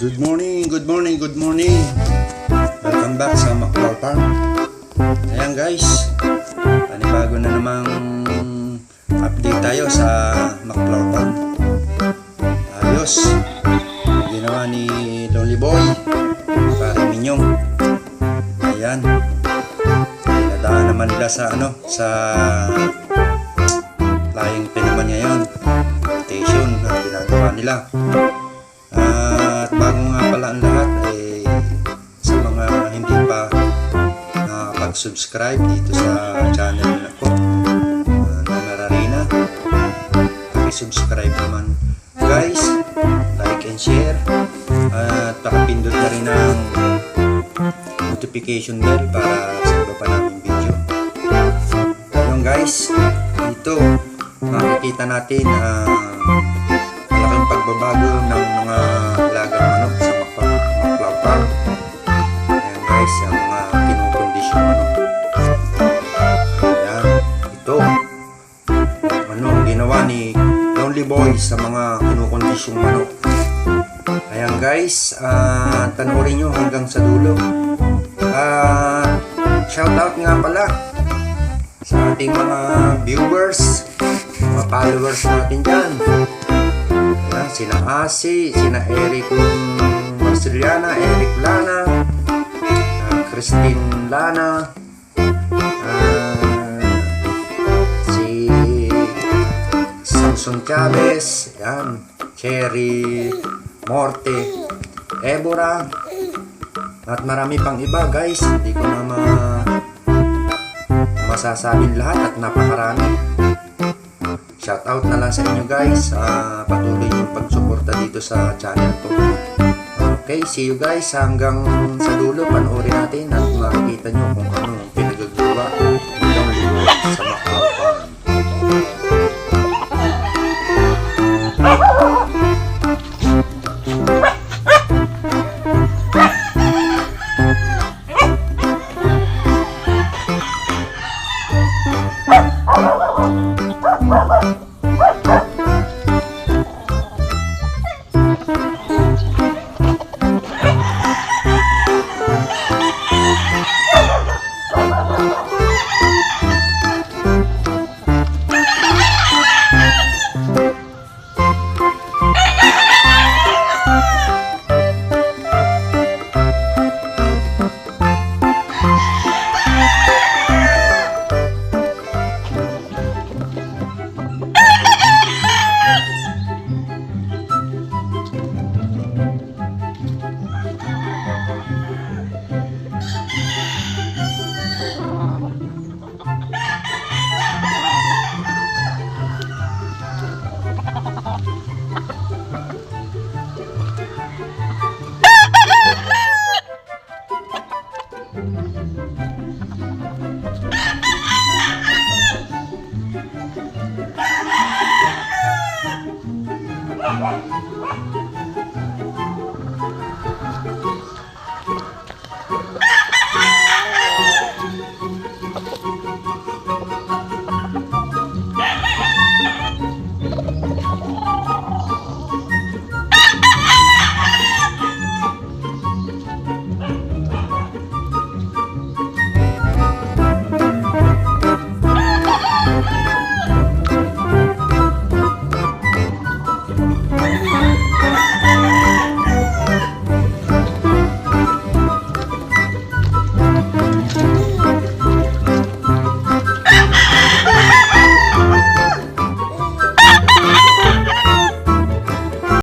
Good morning, good morning, good morning. Welcome back sa Maclaw Farm. Ayan guys, panibago na namang update tayo sa Maclaw Farm. Ayos. Ginawa ni Lonely Boy. Pare Minyong. Ayan. Pinadaan naman nila sa ano, sa flying pin naman ngayon. Station na ginagawa nila. Pala ang lahat, eh, sa mga hindi pa nakapag-subscribe dito sa channel na ko, uh, na Nararina, subscribe naman. Guys, like and share, at pakapindot na rin ang notification bell para sa iba pa namin video. Yung guys, dito makikita natin na malaking pagbabago ng ang mga kinukondisyon manok. Ayan, ito. Ano, ginawa ni Lonely Boy sa mga kinukondisyong manok. Ayan guys, ah tanoorin nyo hanggang sa dulo. Ah, shout out nga pala sa ating mga viewers, mga followers natin dyan. Ayan, sina Asi, sina Eric Marceliana, Eric Lana, Christine Lana, ah, si Samson Chavez, yan, Cherry Morte, Ebora, at marami pang iba guys, hindi ko na ma masasabing lahat at napakarami. Shout out na lang sa inyo guys. Ah, patuloy yung pagsuporta dito sa channel ko. Okay, see you guys hanggang sa dulo. Panoorin natin at makikita nyo kung ano ang pinagagawa ng sa Macau. What?